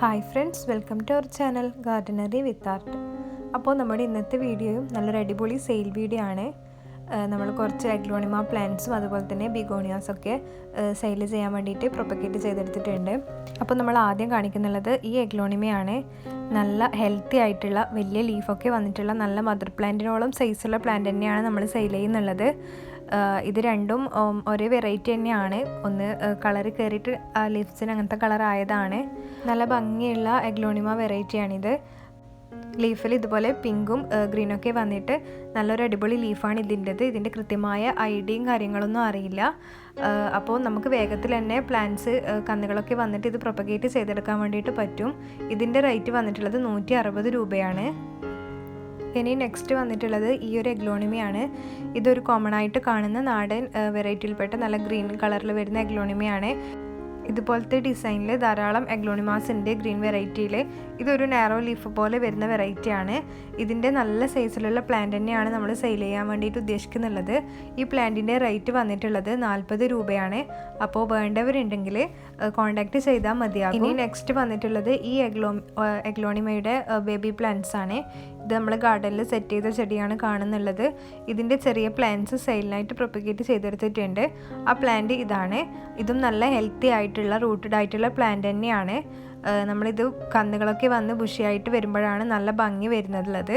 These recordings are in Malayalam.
Hi friends welcome to our channel gardenary with art അപ്പോൾ നമ്മുടെ ഇന്നത്തെ വീഡിയോയും നല്ലൊരു അടിപൊളി സെയിൽ വീഡിയോ ആണ്. നമ്മൾ കുറച്ച് അഗ്ലോണിമ പ്ലാന്റ്സും അതുപോലെ തന്നെ ബിഗോണിയാസൊക്കെ സെയിൽ ചെയ്യാൻ വേണ്ടിയിട്ട് പ്രൊപ്പഗേറ്റ് ചെയ്തെടുത്തിട്ടുണ്ട്. അപ്പോൾ നമ്മൾ ആദ്യം കാണിക്കുന്നുള്ളത് ഈ എഗ്ലോണിമയാണ് നല്ല ഹെൽത്തി ആയിട്ടുള്ള വലിയ ലീഫൊക്കെ വന്നിട്ടുള്ള നല്ല മദർ പ്ലാന്റിനോളം സൈസുള്ള പ്ലാന്റ് തന്നെയാണ് നമ്മൾ സെയിൽ ചെയ്യുന്നുള്ളത്. ഇത് രണ്ടും ഒരേ വെറൈറ്റി തന്നെയാണ്. ഒന്ന് കളർ കയറിയിട്ട് ലിപ്സിന് അങ്ങനത്തെ കളർ ആയതാണ്. നല്ല ഭംഗിയുള്ള എഗ്ലോണിമ വെറൈറ്റിയാണിത് ലീഫിൽ ഇതുപോലെ പിങ്കും ഗ്രീനൊക്കെ വന്നിട്ട് നല്ലൊരു അടിപൊളി ലീഫാണ് ഇതിന്റെത്. ഇതിന്റെ കൃത്യമായ ഐഡിയയും കാര്യങ്ങളൊന്നും അറിയില്ല. അപ്പോൾ നമുക്ക് വേഗത്തിൽ തന്നെ പ്ലാന്റ്സ് കന്നുകളൊക്കെ വന്നിട്ട് ഇത് പ്രൊപ്പഗേറ്റ് ചെയ്തെടുക്കാൻ വേണ്ടിയിട്ട് പറ്റും. ഇതിന്റെ റേറ്റ് വന്നിട്ടുള്ളത് നൂറ്റി രൂപയാണ്. ഇനി നെക്സ്റ്റ് വന്നിട്ടുള്ളത് ഈ ഒരു എഗ്ലോണിമയാണ് ഇതൊരു കോമൺ ആയിട്ട് കാണുന്ന നാടൻ വെറൈറ്റിയിൽപ്പെട്ട നല്ല ഗ്രീൻ കളറിൽ വരുന്ന എഗ്ലോണിമയാണ് ഇതുപോലത്തെ ഡിസൈനിൽ ധാരാളം എഗ്ലോണിമാസ് ഉണ്ട് ഗ്രീൻ വെറൈറ്റിയിൽ ഇതൊരു നാരോ ലീഫ് പോലെ വരുന്ന വെറൈറ്റിയാണ് ഇതിന്റെ നല്ല സൈസിലുള്ള പ്ലാന്റ് തന്നെയാണ് നമ്മൾ സെയിൽ ചെയ്യാൻ വേണ്ടിയിട്ട് ഉദ്ദേശിക്കുന്നുള്ളത്. ഈ പ്ലാന്റിന്റെ റേറ്റ് വന്നിട്ടുള്ളത് നാൽപ്പത് രൂപയാണ്. അപ്പോൾ വേണ്ടവരുണ്ടെങ്കിൽ കോൺടാക്റ്റ് ചെയ്താൽ മതിയാകും. ഇനി നെക്സ്റ്റ് വന്നിട്ടുള്ളത് ഈ എഗ്ലോ എഗ്ലോണിമയുടെ ബേബി പ്ലാന്റ്സ് ആണ്. ഇത് നമ്മൾ ഗാർഡനിൽ സെറ്റ് ചെയ്ത ചെടിയാണ് കാണുന്നുള്ളത്. ഇതിന്റെ ചെറിയ പ്ലാന്റ്സ് സെയിലിനായിട്ട് പ്രൊപ്പഗേറ്റ് ചെയ്തെടുത്തിട്ടുണ്ട്. ആ പ്ലാന്റ് ഇതാണ്. ഇതും നല്ല ഹെൽത്തി ആയിട്ടുള്ള റൂട്ടഡ് ആയിട്ടുള്ള പ്ലാന്റ് തന്നെയാണ്. നമ്മളിത് കന്നുകളൊക്കെ വന്ന് ബുഷിയായിട്ട് വരുമ്പോഴാണ് നല്ല ഭംഗി വരുന്നതുള്ളത്.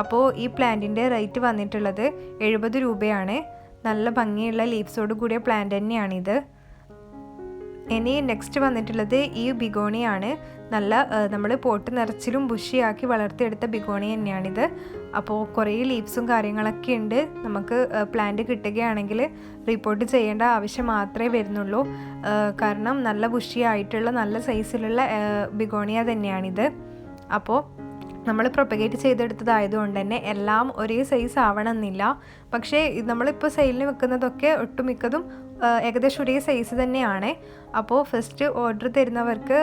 അപ്പോൾ ഈ പ്ലാന്റിന്റെ റേറ്റ് വന്നിട്ടുള്ളത് എഴുപത് രൂപയാണ്. നല്ല ഭംഗിയുള്ള ലീവ്സോട് കൂടിയ പ്ലാന്റ് തന്നെയാണിത്. ഇനി നെക്സ്റ്റ് വന്നിട്ടുള്ളത് ഈ ബിഗോണിയാണ്. നല്ല നമ്മൾ പോട്ട് നിറച്ചിലും ബുഷിയാക്കി വളർത്തിയെടുത്ത ബിഗോണി തന്നെയാണിത്. അപ്പോൾ കുറേ ലീവ്സും കാര്യങ്ങളൊക്കെ ഉണ്ട്. നമുക്ക് പ്ലാന്റ് കിട്ടുകയാണെങ്കിൽ റിപ്പോർട്ട് ചെയ്യേണ്ട ആവശ്യം മാത്രമേ വരുന്നുള്ളൂ. കാരണം നല്ല ബുഷിയായിട്ടുള്ള നല്ല സൈസിലുള്ള ബിഗോണിയ തന്നെയാണിത്. അപ്പോൾ നമ്മൾ പ്രൊപ്പഗേറ്റ് ചെയ്തെടുത്തതായതുകൊണ്ട് തന്നെ എല്ലാം ഒരേ സൈസ് ആവണമെന്നില്ല. പക്ഷേ നമ്മളിപ്പോൾ സെയിലിന് വെക്കുന്നതൊക്കെ ഒട്ടുമിക്കതും ഏകദേശം ഒരേ സൈസ് തന്നെയാണ്. അപ്പോൾ ഫസ്റ്റ് ഓർഡർ തരുന്നവർക്ക്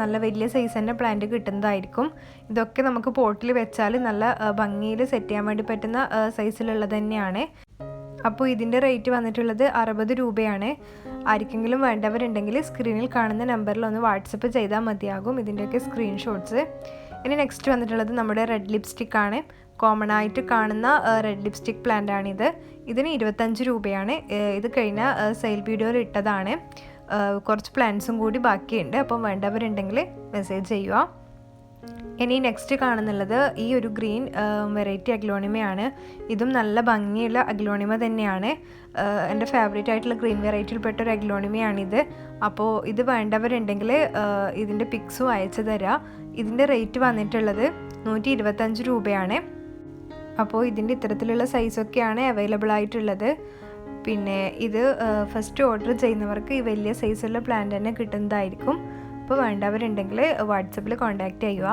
നല്ല വലിയ സൈസ് തന്നെ പ്ലാന്റ് കിട്ടുന്നതായിരിക്കും. ഇതൊക്കെ നമുക്ക് പോട്ടിൽ വെച്ചാൽ നല്ല ഭംഗിയിൽ സെറ്റ് ചെയ്യാൻ വേണ്ടി പറ്റുന്ന സൈസിലുള്ളത് തന്നെയാണ്. അപ്പോൾ ഇതിന്റെ റേറ്റ് വന്നിട്ടുള്ളത് അറുപത് രൂപയാണ്. ആർക്കെങ്കിലും വേണ്ടവരുണ്ടെങ്കിൽ സ്ക്രീനിൽ കാണുന്ന നമ്പറിൽ ഒന്ന് വാട്സപ്പ് ചെയ്താൽ മതിയാകും ഇതിന്റെയൊക്കെ സ്ക്രീൻഷോട്ട്സ് ഇനി നെക്സ്റ്റ് വന്നിട്ടുള്ളത് നമ്മുടെ റെഡ് ലിപ്സ്റ്റിക് ആണ്. കോമൺ ആയിട്ട് കാണുന്ന റെഡ് ലിപ്സ്റ്റിക് പ്ലാന്റ് ആണിത്. ഇതിന് ഇരുപത്തഞ്ച് രൂപയാണ്. ഇത് കഴിഞ്ഞ സെയിൽ വീഡിയോയിൽ ഇട്ടതാണ്. കുറച്ച് പ്ലാന്റ്സും കൂടി ബാക്കിയുണ്ട്. അപ്പം വേണ്ടവരുണ്ടെങ്കിൽ മെസ്സേജ് ചെയ്യുക. ഇനി നെക്സ്റ്റ് കാണുന്നുള്ളത് ഈ ഒരു ഗ്രീൻ വെറൈറ്റി അഗ്ലോണിമയാണ് ഇതും നല്ല ഭംഗിയുള്ള അഗ്ലോണിമ തന്നെയാണ്. എന്റെ ഫേവറേറ്റ് ആയിട്ടുള്ള ഗ്രീൻ വെറൈറ്റിയിൽപ്പെട്ട ഒരു അഗ്ലോണിമയാണിത് അപ്പോൾ ഇത് വേണ്ടവരുണ്ടെങ്കിൽ ഇതിന്റെ പിക്സും അയച്ചു തരാം. ഇതിന്റെ റേറ്റ് വന്നിട്ടുള്ളത് നൂറ്റി ഇരുപത്തഞ്ച് രൂപയാണ്. അപ്പോൾ ഇതിന്റെ ഇത്തരത്തിലുള്ള സൈസൊക്കെയാണ് അവൈലബിൾ ആയിട്ടുള്ളത്. പിന്നെ ഇത് ഫസ്റ്റ് ഓർഡർ ചെയ്യുന്നവർക്ക് ഈ വലിയ സൈസുള്ള പ്ലാന്റ് തന്നെ കിട്ടുന്നതായിരിക്കും. അപ്പോൾ വേണ്ടവരുണ്ടെങ്കിൽ വാട്സപ്പിൽ കോൺടാക്റ്റ് ചെയ്യുക.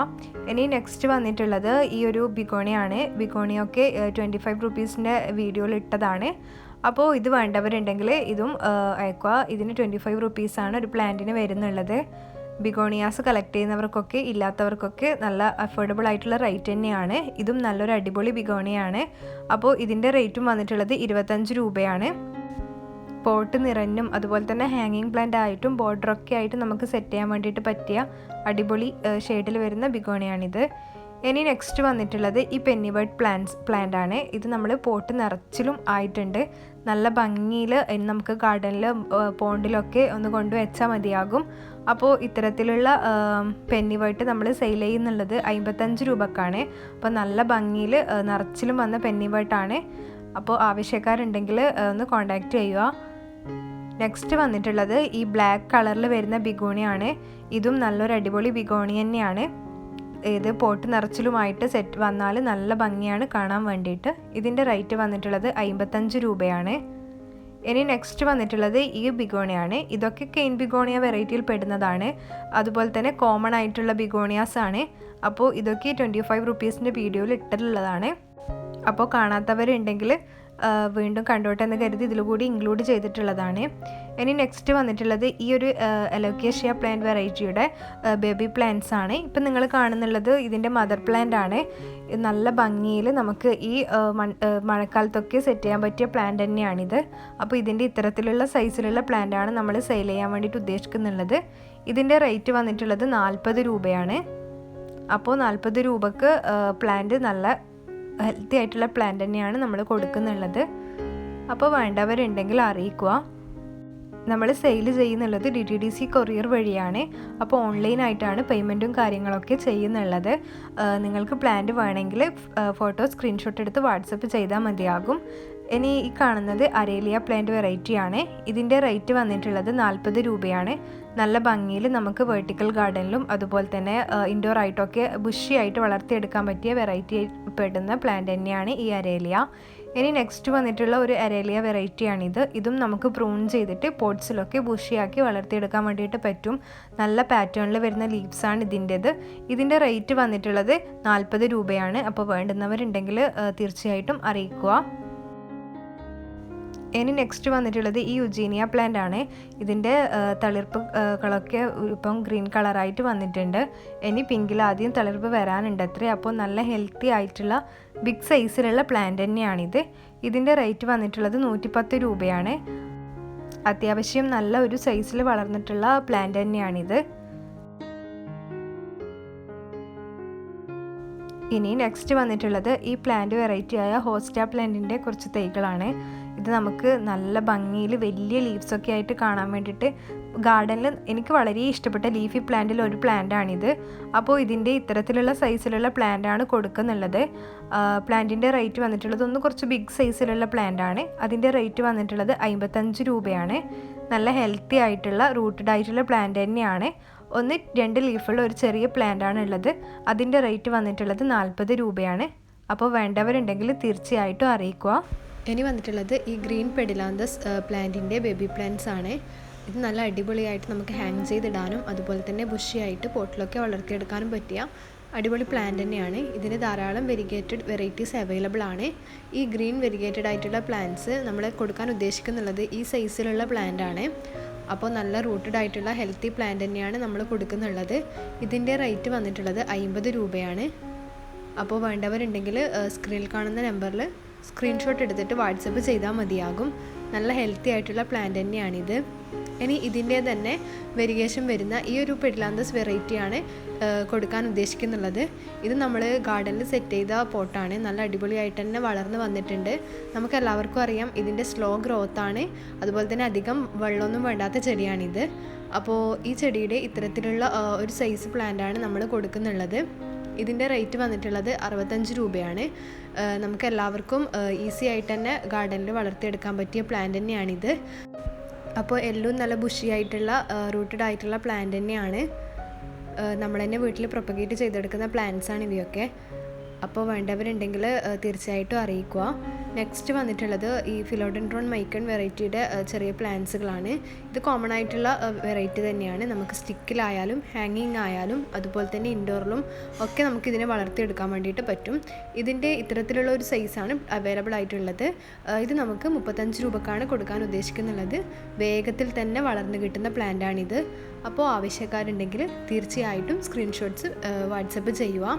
ഇനി നെക്സ്റ്റ് വന്നിട്ടുള്ളത് ഈ ഒരു ബിഗോണിയാണ്. ബിഗോണിയൊക്കെ ട്വന്റി ഫൈവ് റുപ്പീസിന്റെ വീഡിയോയിൽ ഇട്ടതാണ്. അപ്പോൾ ഇത് വേണ്ടവരുണ്ടെങ്കിൽ ഇതും അയക്കുക. ഇതിന് ട്വന്റി ഫൈവ് റുപ്പീസാണ് ഒരു പ്ലാന്റിന് വരുന്നുള്ളത്. ബിഗോണിയാസ് കളക്ട് ചെയ്യുന്നവർക്കൊക്കെ ഇല്ലാത്തവർക്കൊക്കെ നല്ല അഫോർഡബിൾ ആയിട്ടുള്ള റേറ്റ് തന്നെയാണ്. ഇതും നല്ലൊരു അടിപൊളി ബിഗോണിയാണ്. അപ്പോൾ ഇതിന്റെ റേറ്റും വന്നിട്ടുള്ളത് ഇരുപത്തഞ്ച് രൂപയാണ്. പോട്ട് നിറഞ്ഞും അതുപോലെ തന്നെ ഹാങ്ങിങ് പ്ലാന്റ് ആയിട്ടും ബോർഡറൊക്കെ ആയിട്ട് നമുക്ക് സെറ്റ് ചെയ്യാൻ വേണ്ടിയിട്ട് പറ്റിയ അടിപൊളി ഷെയ്ഡിൽ വരുന്ന ബിഗോണിയാണിത്. ഇനി നെക്സ്റ്റ് വന്നിട്ടുള്ളത് ഈ പെന്നിവേർഡ് പ്ലാന്റ്സ് പ്ലാന്റ് ആണ്. ഇത് നമ്മൾ പോട്ട് നിറച്ചിലും ആയിട്ടുണ്ട്. നല്ല ഭംഗിയിൽ നമുക്ക് ഗാർഡനിൽ പോണ്ടിലൊക്കെ ഒന്ന് കൊണ്ടുവച്ചാൽ മതിയാകും. അപ്പോൾ ഇത്തരത്തിലുള്ള പെന്നിവേർട്ട് നമ്മൾ സെയിൽ ചെയ്യുന്നുള്ളത് അമ്പത്തഞ്ച് രൂപക്കാണ്. അപ്പോൾ നല്ല ഭംഗിയിൽ നിറച്ചിലും വന്ന പെന്നിവേർട്ടാണ് അപ്പോൾ ആവശ്യക്കാരുണ്ടെങ്കിൽ ഒന്ന് കോണ്ടാക്റ്റ് ചെയ്യുക. നെക്സ്റ്റ് വന്നിട്ടുള്ളത് ഈ ബ്ലാക്ക് കളറിൽ വരുന്ന ബിഗോണിയാണ്. ഇതും നല്ലൊരു അടിപൊളി ബിഗോണി തന്നെയാണ്. ഇത് പോട്ട് നിറച്ചിലുമായിട്ട് സെറ്റ് വന്നാൽ നല്ല ഭംഗിയാണ് കാണാൻ വേണ്ടിയിട്ട്. ഇതിന്റെ റേറ്റ് വന്നിട്ടുള്ളത് അമ്പത്തഞ്ച് രൂപയാണ്. ഇനി നെക്സ്റ്റ് വന്നിട്ടുള്ളത് ഈ ബിഗോണിയാണ്. ഇതൊക്കെ കെയിൻ ബിഗോണിയ വെറൈറ്റിയിൽ പെടുന്നതാണ്. അതുപോലെ തന്നെ കോമൺ ആയിട്ടുള്ള ബിഗോണിയാസ് ആണ്. അപ്പോൾ ഇതൊക്കെ ട്വന്റി ഫൈവ് റുപ്പീസിന്റെ വീഡിയോയിൽ ഇട്ടിട്ടുള്ളതാണ്. അപ്പോൾ കാണാത്തവരുണ്ടെങ്കിൽ വീണ്ടും കണ്ടോട്ടെ എന്ന് കരുതി ഇതിൽ കൂടി ഇൻക്ലൂഡ് ചെയ്തിട്ടുള്ളതാണ്. ഇനി നെക്സ്റ്റ് വന്നിട്ടുള്ളത് ഈ ഒരു എലോക്കേഷ്യ പ്ലാന്റ് വെറൈറ്റിയുടെ ബേബി പ്ലാന്റ്സ് ആണ്. ഇപ്പം നിങ്ങൾ കാണുന്നുള്ളത് ഇതിന്റെ മദർ പ്ലാന്റ് ആണ്. നല്ല ഭംഗിയിൽ നമുക്ക് ഈ മഴക്കാലത്തൊക്കെ സെറ്റ് ചെയ്യാൻ പറ്റിയ പ്ലാന്റ് തന്നെയാണിത്. അപ്പോൾ ഇതിന്റെ ഇത്തരത്തിലുള്ള സൈസിലുള്ള പ്ലാന്റ് ആണ് നമ്മൾ സെയിൽ ചെയ്യാൻ വേണ്ടിയിട്ട് ഉദ്ദേശിക്കുന്നുള്ളത്. ഇതിന്റെ റേറ്റ് വന്നിട്ടുള്ളത് നാൽപ്പത് രൂപയാണ്. അപ്പോൾ നാൽപ്പത് രൂപക്ക് പ്ലാന്റ് നല്ല ഹെൽത്തി ആയിട്ടുള്ള പ്ലാൻ തന്നെയാണ് നമ്മൾ കൊടുക്കുന്നുള്ളത്. അപ്പോൾ വേണ്ടവരുണ്ടെങ്കിൽ അറിയിക്കുക. നമ്മൾ sale ചെയ്യുന്നുള്ളത് D T D C courier വഴിയാണ്. അപ്പോൾ ഓൺലൈനായിട്ടാണ് പേയ്മെന്റും കാര്യങ്ങളൊക്കെ ചെയ്യുന്നുള്ളത്. നിങ്ങൾക്ക് പ്ലാന്റ് വേണമെങ്കിൽ ഫോട്ടോ സ്ക്രീൻഷോട്ട് എടുത്ത് വാട്സപ്പ് ചെയ്താൽ മതിയാകും. ഇനി ഈ കാണുന്നത് അരേലിയ പ്ലാന്റ് വെറൈറ്റിയാണ് ഇതിന്റെ റേറ്റ് വന്നിട്ടുള്ളത് നാൽപ്പത് രൂപയാണ്. നല്ല ഭംഗിയിൽ നമുക്ക് വെർട്ടിക്കൽ ഗാർഡനിലും അതുപോലെ തന്നെ ഇൻഡോർ ആയിട്ടൊക്കെ ബുഷിയായിട്ട് വളർത്തിയെടുക്കാൻ പറ്റിയ വെറൈറ്റി പെടുന്ന പ്ലാന്റ് തന്നെയാണ് ഈ അരേലിയ. ഇനി നെക്സ്റ്റ് വന്നിട്ടുള്ള ഒരു അരേലിയ വെറൈറ്റിയാണിത് ഇതും നമുക്ക് പ്രൂൺ ചെയ്തിട്ട് പോട്ട്സിലൊക്കെ ബുഷിയാക്കി വളർത്തിയെടുക്കാൻ വേണ്ടിയിട്ട് പറ്റും. നല്ല പാറ്റേണിൽ വരുന്ന ലീവ്സാണ് ഇതിന്റേത്. ഇതിന്റെ റേറ്റ് വന്നിട്ടുള്ളത് നാൽപ്പത് രൂപയാണ്. അപ്പോൾ വേണ്ടുന്നവരുണ്ടെങ്കിൽ തീർച്ചയായിട്ടും അറിയിക്കുക. ഇനി നെക്സ്റ്റ് വന്നിട്ടുള്ളത് ഈ യുജീനിയ പ്ലാന്റ് ആണ്. ഇതിന്റെ തളിർപ്പ് കളൊക്കെ ഇപ്പം ഗ്രീൻ കളറായിട്ട് വന്നിട്ടുണ്ട്. ഇനി പിങ്കിൽ ആദ്യം തളിർപ്പ് വരാനുണ്ട് അത്രേ. അപ്പോൾ നല്ല ഹെൽത്തി ആയിട്ടുള്ള ബിഗ് സൈസിലുള്ള പ്ലാന്റ് തന്നെയാണിത്. ഇതിന്റെ റേറ്റ് വന്നിട്ടുള്ളത് നൂറ്റിപ്പത്ത് രൂപയാണ്. അത്യാവശ്യം നല്ല ഒരു സൈസിൽ വളർന്നിട്ടുള്ള പ്ലാന്റ് തന്നെയാണിത്. ഇനി നെക്സ്റ്റ് വന്നിട്ടുള്ളത് ഈ പ്ലാന്റ് വെറൈറ്റിയായ ഹോസ്റ്റ പ്ലാന്റിന്റെ കുറച്ച് തൈകളാണ്. ഇത് നമുക്ക് നല്ല ഭംഗിയിൽ വലിയ ലീവ്സൊക്കെ ആയിട്ട് കാണാൻ വേണ്ടിയിട്ട് ഗാർഡനിൽ എനിക്ക് വളരെ ഇഷ്ടപ്പെട്ട ലീഫി പ്ലാന്റിൽ ഒരു പ്ലാന്റാണിത് അപ്പോൾ ഇതിന്റെ ഇത്തരത്തിലുള്ള സൈസിലുള്ള പ്ലാന്റാണ് കൊടുക്കുന്നുള്ളത്. പ്ലാന്റിന്റെ റേറ്റ് വന്നിട്ടുള്ളത് ഒന്ന് കുറച്ച് ബിഗ് സൈസിലുള്ള പ്ലാന്റാണ് അതിന്റെ റേറ്റ് വന്നിട്ടുള്ളത് അമ്പത്തഞ്ച് രൂപയാണ്. നല്ല ഹെൽത്തി ആയിട്ടുള്ള റൂട്ടഡ് ആയിട്ടുള്ള പ്ലാന്റ് തന്നെയാണ്. ഒന്ന് രണ്ട് ലീഫുള്ള ഒരു ചെറിയ പ്ലാന്റ് ആണ് ഉള്ളത്. അതിന്റെ റേറ്റ് വന്നിട്ടുള്ളത് നാൽപ്പത് രൂപയാണ്. അപ്പോൾ വേണ്ടവരുണ്ടെങ്കിൽ തീർച്ചയായിട്ടും അറിയിക്കുക. ഇനി വന്നിട്ടുള്ളത് ഈ ഗ്രീൻ പെഡിലാന്തസ് പ്ലാന്റിന്റെ ബേബി പ്ലാന്റ്സ് ആണ്. ഇത് നല്ല അടിപൊളിയായിട്ട് നമുക്ക് ഹാങ് ചെയ്തിടാനും അതുപോലെ തന്നെ ബുഷിയായിട്ട് പോട്ടിലൊക്കെ വളർത്തിയെടുക്കാനും പറ്റിയ അടിപൊളി പ്ലാന്റ് തന്നെയാണ്. ഇതിന് ധാരാളം വെരിഗേറ്റഡ് വെറൈറ്റീസ് അവൈലബിൾ ആണ്. ഈ ഗ്രീൻ വെരിഗേറ്റഡ് ആയിട്ടുള്ള പ്ലാന്റ്സ് നമ്മൾ കൊടുക്കാൻ ഉദ്ദേശിക്കുന്നുള്ളത് ഈ സൈസിലുള്ള പ്ലാന്റ് ആണ്. അപ്പോൾ നല്ല റൂട്ടഡ് ആയിട്ടുള്ള ഹെൽത്തി പ്ലാന്റ് തന്നെയാണ് നമ്മൾ കൊടുക്കുന്നുള്ളത്. ഇതിന്റെ റേറ്റ് വന്നിട്ടുള്ളത് അമ്പത് രൂപയാണ്. അപ്പോൾ വേണ്ടവരുണ്ടെങ്കിൽ സ്ക്രീനിൽ കാണുന്ന നമ്പറിൽ സ്ക്രീൻഷോട്ട് എടുത്തിട്ട് വാട്സപ്പ് ചെയ്താൽ മതിയാകും. നല്ല ഹെൽത്തി ആയിട്ടുള്ള പ്ലാന്റ് തന്നെയാണിത്. ഇനി ഇതിന്റെ തന്നെ വെരിഗേഷൻ വരുന്ന ഈ ഒരു പെഡിലാന്തസ് വെറൈറ്റിയാണ് കൊടുക്കാൻ ഉദ്ദേശിക്കുന്നുള്ളത്. ഇത് നമ്മൾ ഗാർഡനിൽ സെറ്റ് ചെയ്ത പോട്ടാണ്. നല്ല അടിപൊളിയായിട്ട് തന്നെ വളർന്ന് വന്നിട്ടുണ്ട്. നമുക്ക് എല്ലാവർക്കും അറിയാം ഇതിന്റെ സ്ലോ ഗ്രോത്ത് ആണ് അതുപോലെ തന്നെ അധികം വെള്ളമൊന്നും വേണ്ടാത്ത ചെടിയാണിത്. അപ്പോൾ ഈ ചെടിയുടെ ഇത്തരത്തിലുള്ള ഒരു സൈസ് പ്ലാന്റാണ് നമ്മൾ കൊടുക്കുന്നുള്ളത്. ഇതിന്റെ റേറ്റ് വന്നിട്ടുള്ളത് അറുപത്തഞ്ച് രൂപയാണ്. നമുക്ക് എല്ലാവർക്കും ഈസി ആയിട്ട് തന്നെ ഗാർഡനിൽ വളർത്തിയെടുക്കാൻ പറ്റിയ പ്ലാന്റ് തന്നെയാണിത്. അപ്പോൾ എല്ലും നല്ല ബുഷിയായിട്ടുള്ള റൂട്ടഡ് ആയിട്ടുള്ള പ്ലാന്റ് തന്നെയാണ്. നമ്മൾ തന്നെ വീട്ടിൽ പ്രൊപ്പഗേറ്റ് ചെയ്തെടുക്കുന്ന പ്ലാന്റ്സാണ് ഇവയൊക്കെ. അപ്പോൾ വേണ്ടവരുണ്ടെങ്കിൽ തീർച്ചയായിട്ടും അറിയിക്കുക. നെക്സ്റ്റ് വന്നിട്ടുള്ളത് ഈ ഫിലോഡൻഡ്രോൺ മൈക്കൺ വെറൈറ്റിയുടെ ചെറിയ പ്ലാന്റ്സുകളാണ് ഇത് കോമൺ ആയിട്ടുള്ള വെറൈറ്റി തന്നെയാണ്. നമുക്ക് സ്റ്റിക്കിലായാലും ഹാങ്ങിങ് ആയാലും അതുപോലെ തന്നെ ഇൻഡോറിലും ഒക്കെ നമുക്ക് ഇതിനെ വളർത്തിയെടുക്കാൻ വേണ്ടിയിട്ട് പറ്റും. ഇതിന്റെ ഇത്തരത്തിലുള്ള ഒരു സൈസാണ് അവൈലബിൾ ആയിട്ടുള്ളത്. ഇത് നമുക്ക് മുപ്പത്തഞ്ച് രൂപക്കാണ് കൊടുക്കാൻ ഉദ്ദേശിക്കുന്നുള്ളത്. വേഗത്തിൽ തന്നെ വളർന്നു കിട്ടുന്ന പ്ലാന്റാണിത് അപ്പോൾ ആവശ്യക്കാരുണ്ടെങ്കിൽ തീർച്ചയായിട്ടും സ്ക്രീൻഷോട്ട്സ് വാട്സപ്പ് ചെയ്യുക.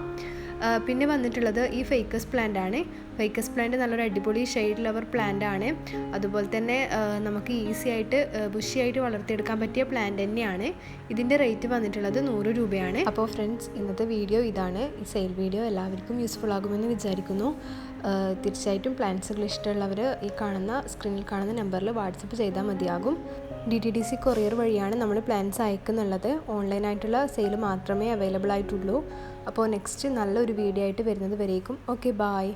പിന്നെ വന്നിട്ടുള്ളത് ഈ ഫേക്കസ് പ്ലാന്റ് ആണ്. ഫേക്കസ് പ്ലാന്റ് നല്ലൊരു അടിപൊളി ഷെയ്ഡ് ലവർ പ്ലാന്റ് ആണ്. അതുപോലെ തന്നെ നമുക്ക് ഈസി ആയിട്ട് ബുഷിയായിട്ട് വളർത്തിയെടുക്കാൻ പറ്റിയ പ്ലാന്റ് തന്നെയാണ്. ഇതിന്റെ റേറ്റ് വന്നിട്ടുള്ളത് നൂറ് രൂപയാണ്. അപ്പോൾ ഫ്രണ്ട്സ് ഇന്നത്തെ വീഡിയോ ഇതാണ്. ഈ സെയിൽ വീഡിയോ എല്ലാവർക്കും യൂസ്ഫുൾ ആകുമെന്ന് വിചാരിക്കുന്നു. തീർച്ചയായിട്ടും പ്ലാന്റ്സുകൾ ഇഷ്ടമുള്ളവർ ഈ കാണുന്ന സ്ക്രീനിൽ കാണുന്ന നമ്പറിൽ വാട്സപ്പ് ചെയ്താൽ മതിയാകും. D T D C courier വഴിയാണ് നമ്മൾ പ്ലാൻസ് അയക്കുന്നുള്ളത്. ഓൺലൈനായിട്ടുള്ള സെയിൽ മാത്രമേ അവൈലബിൾ ആയിട്ടുള്ളൂ. അപ്പോൾ നെക്സ്റ്റ് നല്ലൊരു വീഡിയോ ആയിട്ട് വരുന്നത് വരേക്കും. Okay bye